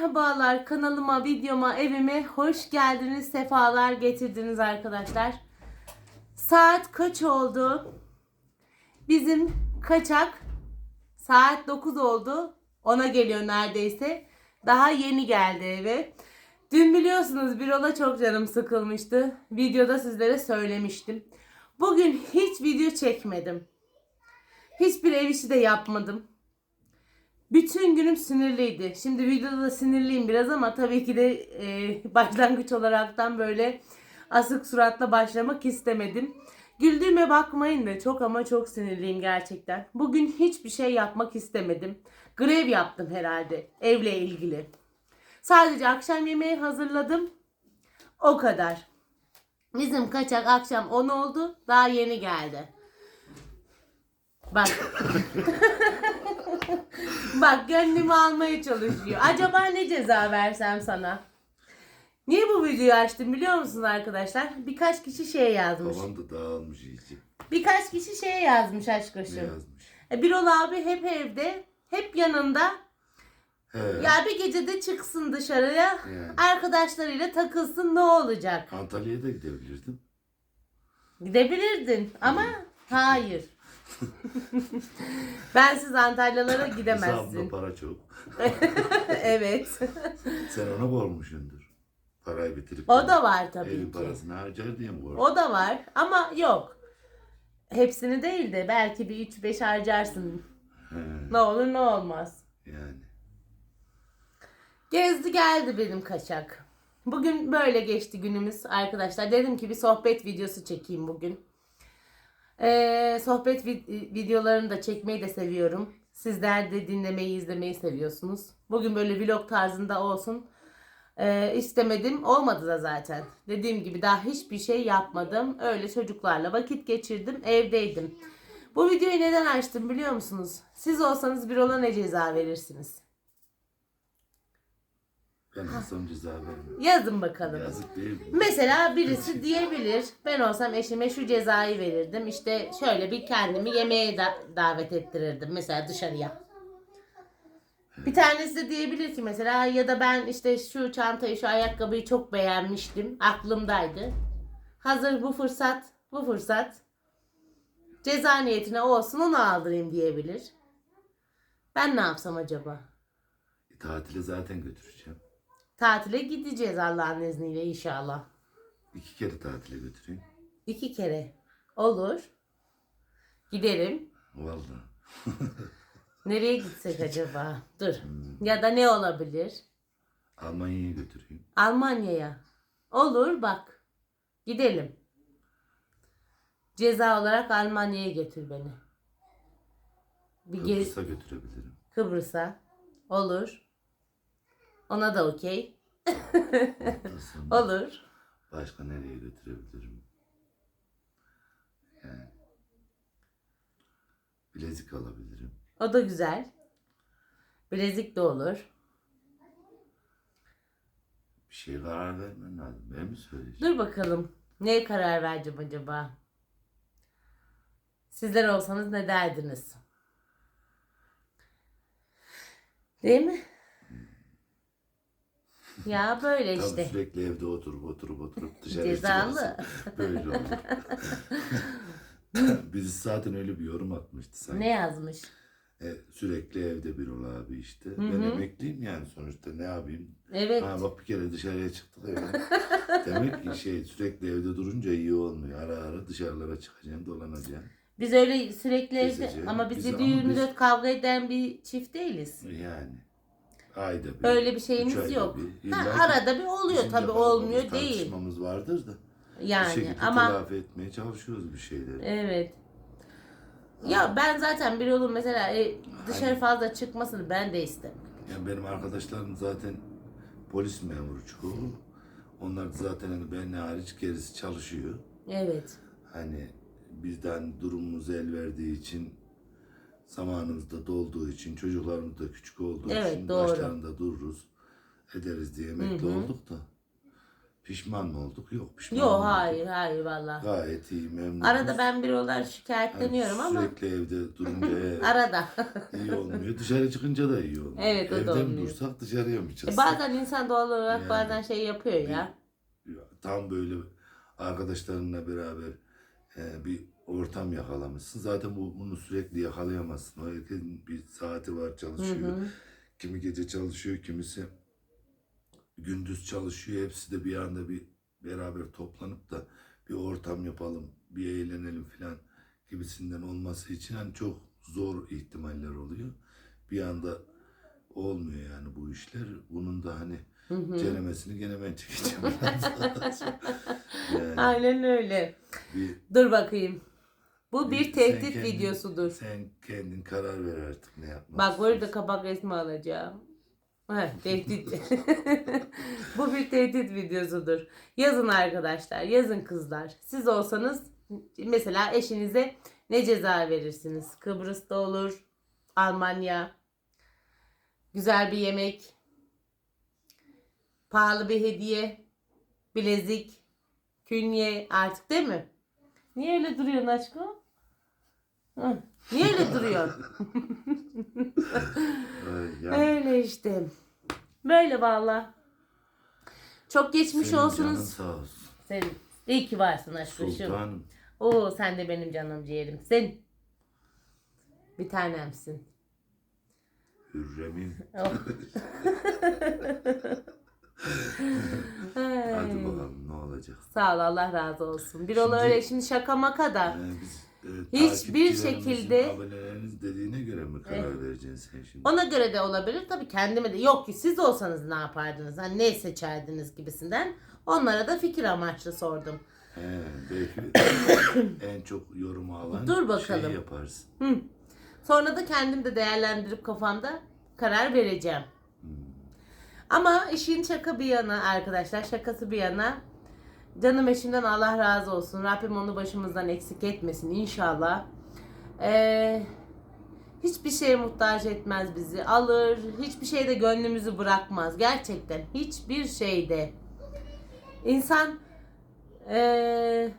Merhabalar kanalıma, videoma, evime hoş geldiniz, sefalar getirdiniz arkadaşlar. Saat kaç oldu? Bizim kaçak saat 9 oldu. Ona geliyor neredeyse. Daha yeni geldi eve. Dün biliyorsunuz bir ola çok canım sıkılmıştı. Videoda sizlere söylemiştim. Bugün hiç video çekmedim. Hiçbir ev işi de yapmadım. Bütün günüm sinirliydi. Şimdi videoda da sinirliyim biraz ama tabii ki de e, başlangıç olaraktan böyle asık suratla başlamak istemedim. Güldüğüme bakmayın da çok ama çok sinirliyim gerçekten. Bugün hiçbir şey yapmak istemedim. Grev yaptım herhalde evle ilgili. Sadece akşam yemeği hazırladım. O kadar. Bizim kaçak akşam 10 oldu. Daha yeni geldi. Bak. Bak gönlümü almaya çalışıyor. Acaba ne ceza versem sana? Niye bu videoyu açtım biliyor musun arkadaşlar? Birkaç kişi şey yazmış. Babam da dağılmış iyice. Birkaç kişi şey yazmış Ne aşkışım. yazmış? E, Birol abi hep evde, hep yanında. He. Ya bir gecede çıksın dışarıya, Yani. arkadaşlarıyla takılsın ne olacak? Antalya'ya da gidebilirdim. Gidebilirdin ama hayır. Bensiz Antalyalara Hesabımda gidemezsin. para çok. evet. Sen ona bormuşsundur. Parayı bitirip. O da var tabii Evin ki. parasını harcar diye mi borç? O da var ama yok. Hepsini değil de belki bir 3-5 harcarsın. He. Ne olur ne olmaz. Yani. Gezdi geldi benim kaçak. Bugün böyle geçti günümüz arkadaşlar. Dedim ki bir sohbet videosu çekeyim bugün. Ee, sohbet vid- videolarını da çekmeyi de seviyorum. Sizler de dinlemeyi, izlemeyi seviyorsunuz. Bugün böyle vlog tarzında olsun. Ee, istemedim. Olmadı da zaten. Dediğim gibi daha hiçbir şey yapmadım. Öyle çocuklarla vakit geçirdim. Evdeydim. Bu videoyu neden açtım biliyor musunuz? Siz olsanız bir ona ne ceza verirsiniz? Ben olsam ceza vermem. Yazın bakalım. Yazık değil mi? Mesela birisi diyebilir ben olsam eşime şu cezayı verirdim işte şöyle bir kendimi yemeğe da- davet ettirirdim mesela dışarıya. Bir tanesi de diyebilir ki mesela ya da ben işte şu çantayı şu ayakkabıyı çok beğenmiştim aklımdaydı. Hazır bu fırsat bu fırsat ceza niyetine olsun onu aldırayım diyebilir. Ben ne yapsam acaba? E, tatile zaten götüreceğim. Tatile gideceğiz Allah'ın izniyle inşallah. İki kere tatile götüreyim. İki kere. Olur. Giderim. Vallahi. Nereye gitsek acaba? Dur. Ya da ne olabilir? Almanya'ya götüreyim. Almanya'ya. Olur bak. Gidelim. Ceza olarak Almanya'ya götür beni. Bir geri Kıbrıs'a götürebilirim. Kıbrıs'a. Olur. Ona da okey. Olur. Başka nereye götürebilirim? Yani. Bilezik alabilirim. O da güzel. Bilezik de olur. Bir şey karar vermen lazım. Ben mi söyleyeceğim? Dur bakalım. Neye karar vereceğim acaba? Sizler olsanız ne derdiniz? Değil mi? Ya böyle Tabii işte. sürekli evde oturup oturup oturup dışarı Cezalı. çıkarsın. Böyle olur. Biz zaten öyle bir yorum atmıştı sanki. Ne yazmış? E, sürekli evde bir ol abi işte. Hı Ben emekliyim yani sonuçta ne yapayım? Evet. Ha bak bir kere dışarıya çıktık öyle. Demek ki şey sürekli evde durunca iyi olmuyor. Ara ara dışarılara çıkacağım, dolanacağım. Biz öyle sürekli evde Gezeceğim. ama biz Biz- ama 7-24 biz- kavga eden bir çift değiliz. Yani. Ayda bir. Öyle bir şeyimiz yok. bir. Ha, arada bir oluyor tabii olmuyor değil. Tartışmamız vardır da. Yani ama telafi etmeye çalışıyoruz bir şeyleri. Evet. Ya ben zaten bir oğlum mesela e, dışarı fazla çıkmasını ben de istemem. Yani benim arkadaşlarım zaten polis memuru çoğu. Onlar zaten hani benle hariç gerisi çalışıyor. Evet. Hani bizden durumumuz el verdiği için zamanımız da dolduğu için çocuklarımız da küçük olduğu Evet, için doğru. başlarında dururuz ederiz diye emekli olduk da Pişman mı olduk? Yok pişman Yok hayır hayır valla. Gayet iyi memnunuz. Arada ben bir Yani şikayetleniyorum ama Sürekli evde durunca arada. iyi olmuyor. Dışarı çıkınca da iyi olmuyor. Evet, o da Evde mi olmuyor. dursak dışarıya mı E, çıksak? bazen insan doğal olarak Yani. bazen şey yapıyor ya. Ya, Tam böyle arkadaşlarınla beraber e, bir ortam yakalamışsın. Zaten bu, bunu sürekli yakalayamazsın. O herkesin bir saati var Hı çalışıyor. hı. Kimi gece çalışıyor, kimisi gündüz çalışıyor. Hepsi de bir anda bir beraber toplanıp da bir ortam yapalım, bir eğlenelim falan gibisinden olması için hani çok zor ihtimaller oluyor. Bir anda olmuyor yani bu işler. Bunun da hani Hı hı. ceremesini gene ben çekeceğim. yani Aynen öyle. bir, Dur bakayım. Bu bir Sen tehdit kendin- videosudur. Sen kendin karar ver artık ne yapmak Bak de istiyorsan. kapak resmi alacağım. Heh, tehdit. Bu bir tehdit videosudur. Yazın arkadaşlar, yazın kızlar. Siz olsanız mesela eşinize ne ceza verirsiniz? Kıbrıs'ta olur, Almanya, güzel bir yemek, pahalı bir hediye, bilezik, künye artık değil mi? Niye öyle duruyorsun aşkım? Hı, Niye öyle yani Öyle işte. Böyle valla. Çok geçmiş senin canın olsunuz. sağ olsun. Senin. İyi ki varsın aşkım. Sultanım. Oo sen de benim canım ciğerim. Sen. Bir tanemsin. Hürrem'im. Oh. Hadi bakalım ne olacak. Sağ ol Allah razı olsun. Bir Şimdi- ol öyle şimdi şaka maka da. Yani biz Hiçbir takipçilerimizin, şekilde- aboneleriniz dediğine göre mi karar vereceksin sen şimdi? Ona göre de olabilir. Tabii kendime de yok ki siz olsanız ne yapardınız? Hani ne seçerdiniz gibisinden. Onlara da fikir amaçlı sordum. He, belki en çok yorumu alan Dur bakalım. şeyi yaparsın. Hı. Sonra da kendim de değerlendirip kafamda karar vereceğim. Ama işin şaka bir yana arkadaşlar şakası bir yana canım eşimden Allah razı olsun. Rabbim onu başımızdan eksik etmesin inşallah. Ee, hiçbir şeye muhtaç etmez bizi. Alır. Hiçbir şeyde gönlümüzü bırakmaz. Gerçekten hiçbir şeyde. İnsan ee,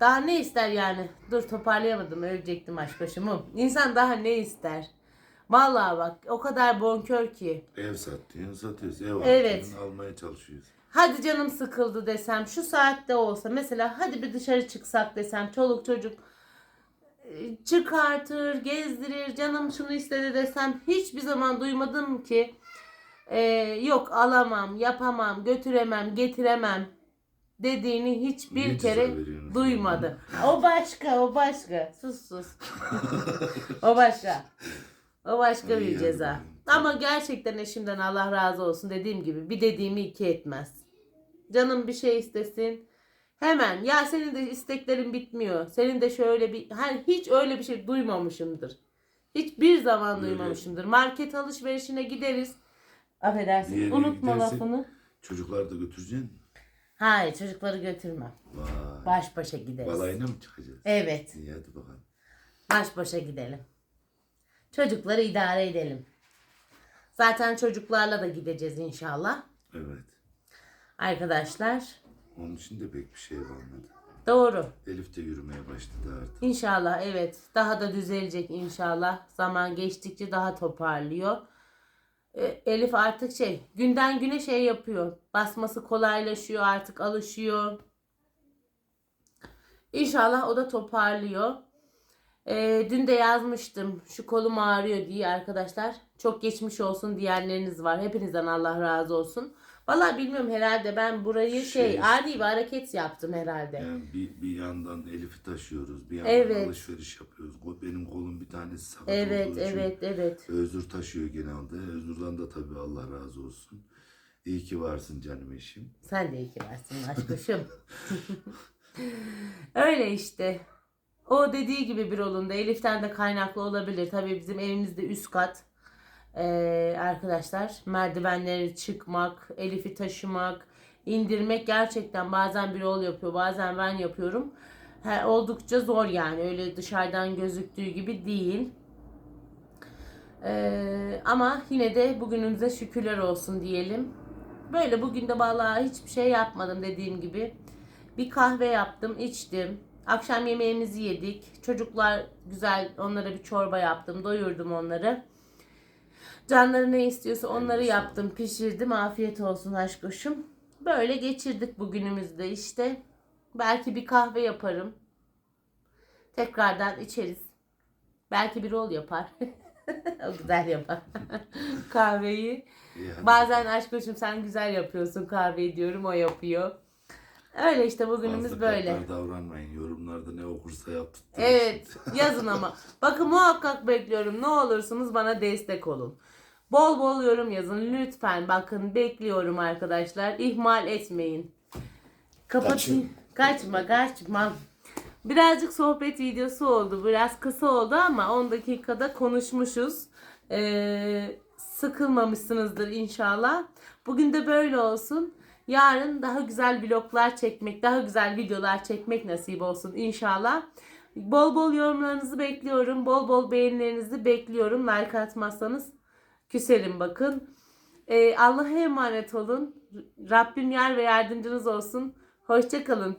daha ne ister yani? Dur toparlayamadım ölecektim aşk başımı. İnsan daha ne ister? Vallahi bak o kadar bonkör ki. Ev sat diyorsun satıyorsun. Ev Evet. almaya çalışıyorsun. Hadi canım sıkıldı desem şu saatte olsa mesela hadi bir dışarı çıksak desem çoluk çocuk e, çıkartır gezdirir canım şunu istedi desem hiçbir zaman duymadım ki e, yok alamam yapamam götüremem getiremem dediğini hiçbir ceza kere duymadı. O başka o başka sus sus. o başka. O başka bir ceza. Ama gerçekten eşimden Allah razı olsun dediğim gibi bir dediğimi iki etmez. Canım bir şey istesin. Hemen ya senin de isteklerin bitmiyor. Senin de şöyle bir hani hiç öyle bir şey duymamışımdır. Hiçbir zaman Öyle. duymamışımdır. Market alışverişine gideriz. Affedersin. Yere Unutma gidersek- lafını. Çocukları da götüreceksin. Hayır çocukları götürmem. Vay. Baş başa gideriz. Balayına mı çıkacağız? Evet. İyi hadi bakalım. Baş başa gidelim. Çocukları idare edelim. Zaten çocuklarla da gideceğiz inşallah. Evet. Arkadaşlar. Onun için de pek bir şey kalmadı. Doğru. Elif de yürümeye başladı artık. İnşallah evet. Daha da düzelecek inşallah. Zaman geçtikçe daha toparlıyor. E, Elif artık şey günden güne şey yapıyor. Basması kolaylaşıyor artık alışıyor. İnşallah o da toparlıyor. E, dün de yazmıştım şu kolum ağrıyor diye arkadaşlar. Çok geçmiş olsun diyenleriniz var. Hepinizden Allah razı olsun. Vallahi bilmiyorum herhalde ben burayı şey, Şey- ani bir hareket yaptım herhalde. Yani bir, bir yandan Elif'i taşıyoruz, bir yandan Evet. alışveriş yapıyoruz. Benim kolum bir tanesi sakat Evet olduğu için evet evet. Özür taşıyor genelde. Özürden de tabii Allah razı olsun. İyi ki varsın canım eşim. Sen de iyi ki varsın aşkışım. Öyle işte. O dediği gibi bir olunda Elif'ten de kaynaklı olabilir. Tabii bizim evimizde üst kat. Ee, arkadaşlar merdivenleri çıkmak, Elif'i taşımak, indirmek gerçekten bazen bir yol yapıyor, bazen ben yapıyorum. He, oldukça zor yani öyle dışarıdan gözüktüğü gibi değil. Ee, ama yine de bugünümüze şükürler olsun diyelim. Böyle bugün de vallahi hiçbir şey yapmadım dediğim gibi. Bir kahve yaptım, içtim. Akşam yemeğimizi yedik. Çocuklar güzel onlara bir çorba yaptım. Doyurdum onları. Canları ne istiyorsa onları yaptım, pişirdim. Afiyet olsun aşkoşum. Böyle geçirdik bugünümüzde işte. Belki bir kahve yaparım. Tekrardan içeriz. Belki bir rol yapar. o güzel yapar. Kahveyi. Hadi. Bazen aşkoşum sen güzel yapıyorsun kahveyi diyorum o yapıyor. Öyle işte bugünümüz Fazla böyle. davranmayın. Yorumlarda ne okursa yaptı. Evet yazın ama. Bakın muhakkak bekliyorum. Ne olursunuz bana destek olun. Bol bol yorum yazın lütfen. Bakın bekliyorum arkadaşlar. İhmal etmeyin. Kapatayım. Kaçma kaçma. Birazcık sohbet videosu oldu. Biraz kısa oldu ama 10 dakikada konuşmuşuz. Ee, sıkılmamışsınızdır inşallah. Bugün de böyle olsun. Yarın daha güzel vloglar çekmek, daha güzel videolar çekmek nasip olsun inşallah. Bol bol yorumlarınızı bekliyorum. Bol bol beğenilerinizi bekliyorum. Like atmazsanız küserim bakın. Ee, Allah'a emanet olun. Rabbim yar ve yardımcınız olsun. Hoşçakalın.